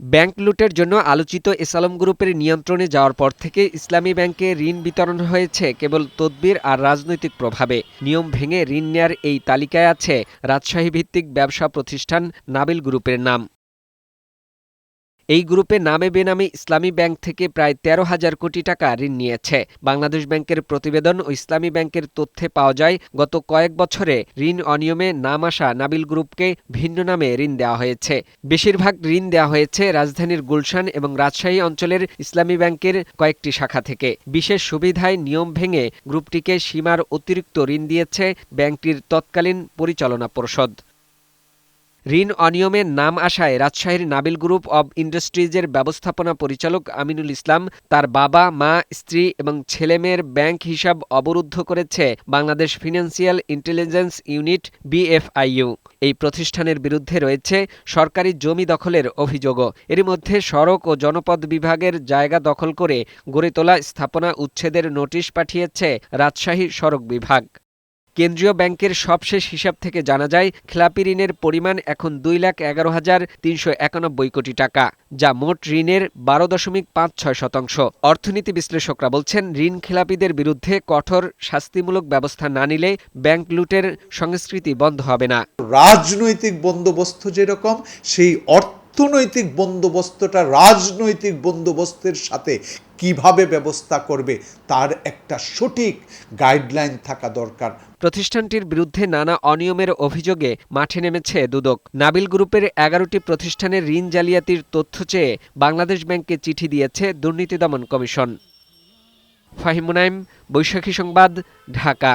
Bank লুটের জন্য আলোচিত ইসলাম গ্রুপের নিয়ন্ত্রণে যাওয়ার পর থেকে ইসলামী ব্যাংকে ঋণ বিতরণ হয়েছে কেবল তদবির আর রাজনৈতিক প্রভাবে। নিয়ম ভেঙে ঋণ নেয়ার এই তালিকায় আছে রাজশাহী ভিত্তিক ব্যবসা প্রতিষ্ঠান নাবিল গ্রুপের নাম। এই গ্রুপে নামে বেনামে ইসলামী ব্যাংক থেকে প্রায় তেরো হাজার কোটি টাকা ঋণ নিয়েছে। বাংলাদেশ ব্যাংকের প্রতিবেদন ও ইসলামী ব্যাংকের তথ্যে পাওয়া যায়, গত কয়েক বছরে ঋণ অনিয়মে নাম আসা নাবিল গ্রুপকে ভিন্ন নামে ঋণ দেওয়া হয়েছে। বেশিরভাগ ঋণ দেওয়া হয়েছে রাজধানীর গুলশান এবং রাজশাহী অঞ্চলের ইসলামী ব্যাংকের কয়েকটি শাখা থেকে। বিশেষ সুবিধায় নিয়ম ভেঙে গ্রুপটিকে সীমার অতিরিক্ত ঋণ দিয়েছে ব্যাংকটির তৎকালীন পরিচালনা পর্ষদ। ঋণ অনিয়মের নাম আসায় রাজশাহীর নাবিল গ্রুপ অব ইন্ডাস্ট্রিজের ব্যবস্থাপনা পরিচালক আমিনুল ইসলাম তার বাবা, মা, স্ত্রী এবং ছেলেমেয়ের ব্যাংক হিসাব অবরুদ্ধ করেছে Bangladesh financial intelligence unit, BFIU. এই প্রতিষ্ঠানের বিরুদ্ধে রয়েছে সরকারি জমি দখলের অভিযোগও। এর মধ্যে সড়ক ও জনপদ বিভাগের জায়গা দখল করে গড়ে তোলা স্থাপনা উচ্ছেদের নোটিশ পাঠিয়েছে রাজশাহী সড়ক বিভাগ। কেন্দ্রীয় ব্যাংকের সবশেষ হিসাব থেকে জানা যায়, খেলাপি ঋণের পরিমাণ এখন দুই লাখ এগারো হাজার তিনশো একানব্বই কোটি টাকা, যা মোট ঋণের বারো দশমিক পাঁচ ছয় শতাংশ। অর্থনীতি বিশ্লেষকরা বলছেন, ঋণ খেলাপিদের বিরুদ্ধে কঠোর শাস্তিমূলক ব্যবস্থা না নিলে ব্যাংক লুটের সংস্কৃতি বন্ধ হবে না। রাজনৈতিক বন্দোবস্ত যেরকম, সেই অর্থনৈতিক বন্দোবস্তটা, রাজনৈতিক বন্দোবস্তের সাথে কীভাবে ব্যবস্থা করবে, তার একটা সঠিক গাইডলাইন থাকা দরকার। প্রতিষ্ঠানটির বিরুদ্ধে নানা অনিয়মের অভিযোগে মাঠে নেমেছে দুদক। নাবিল গ্রুপের এগারোটি প্রতিষ্ঠানের ঋণ জালিয়াতির তথ্য চেয়ে বাংলাদেশ ব্যাংককে চিঠি দিয়েছে দুর্নীতি দমন কমিশন। ফাহিমুনাইম বৈশাখী সংবাদ, ঢাকা।